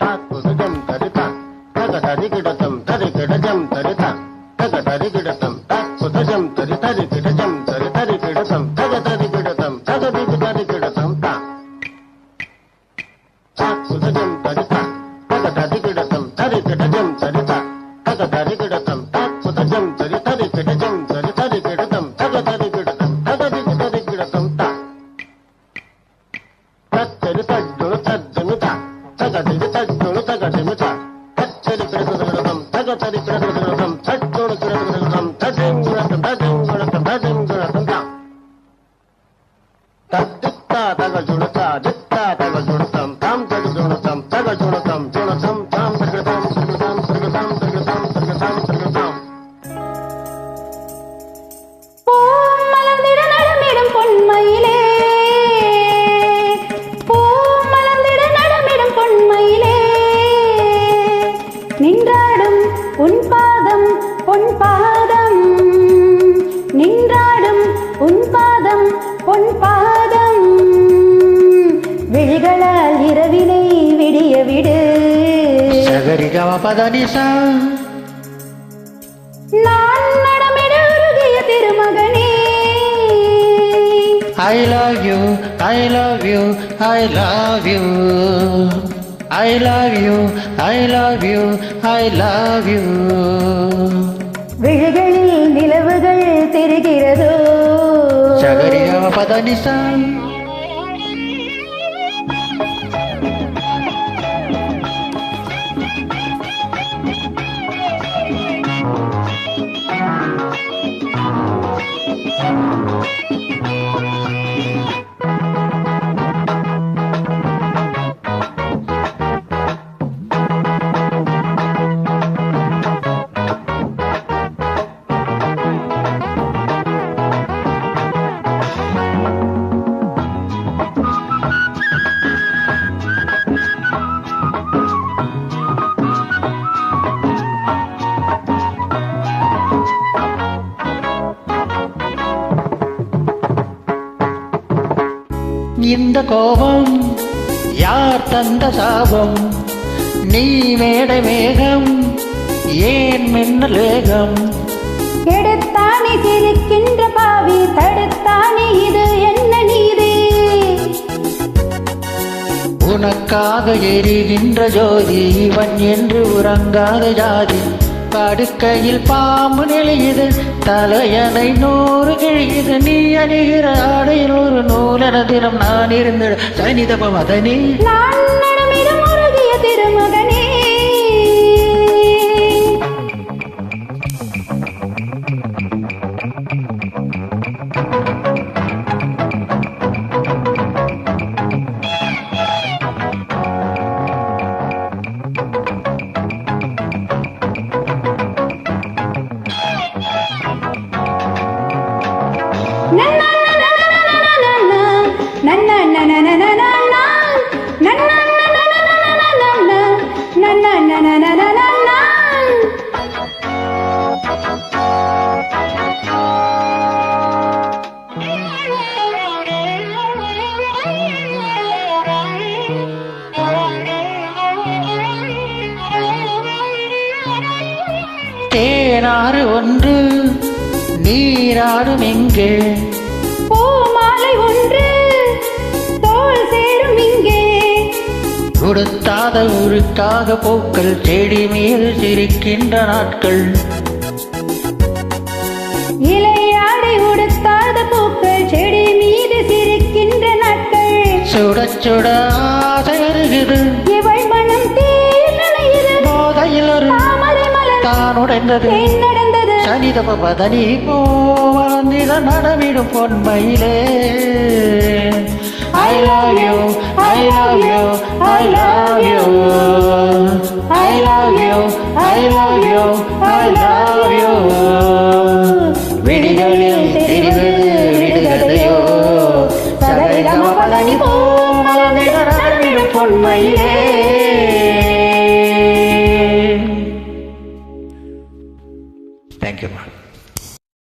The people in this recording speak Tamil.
తాత్పుజం తరిత తగ తరిగిడతం తరిగిడజం తరిత తగ తరిగిడతం తాత్పుజం తరి తరిగిడజం తరి తరిగిడతం తగ తరిగిడతం తగ దిగి తరిగిడతం తా. తాత్పుజం తరిత తగ తరిగిడతం తరిగిడజం తరిత తగ తరిగిడతం తాత్పుజం తరి తరిగిడజం తరి తరిగిడతం తగ తరిగిడతం తగ దిగి తరిగిడతం తా. తరిత తగ జిగ తగ తొడు తగ జిమ చ உன் பாதம் பொன் பாதம். நின்றாடும் உன் பாதம் பொன் பாதம். விழிகளால் இரவினை விடிய விடு. சகரி கம பதனிசா நான் நடமிட உருகிய திருமகனே. I love you, I love you, I love you. I love you, I love you, I love you. விழிகளில் நிலவுகள் தெரிகிறதோ சகரி கம இந்த கோபம் யார் தந்த சாபம்? நீ மேடை மேகம் ஏன் மின்னல் வேகம்? எடுத்தானே சிரிக்கின்ற பாவி தடுத்தானே இது என்ன நீதி? உனக்காக எரிகின்ற ஜோதி இவன் என்று உறங்காத ஜாதி. படுக்கையில் பாம்பு நெளியுது தலையணை நூறு கிழியுது. நீ அணிகிற ஆடையில் ஒரு நூலன தினம் நான் இருந்திட சனிதபம் மதனி. தேனாறு ஒன்று நீராடும் எங்கே பூமாலை ஒன்று தோல் சேரும் இங்கே. கொடுத்தாத உருக்காக பூக்கள் செடி மீது சிரிக்கின்ற நாட்கள். இலையாடை உடுத்தாத பூக்கள் செடி மீது சிரிக்கின்ற நாட்கள். சுட சுட ஆசை வருகிறது நடந்தது சனி தப பதனி போவான் நிலம் நடமிடும் பொன்மையிலே I love you, I love you, I love you. I love you, I love you, I love you. விடிகளில் தெரிவது விடுகதையோ சதவிதம பொன்மையிலே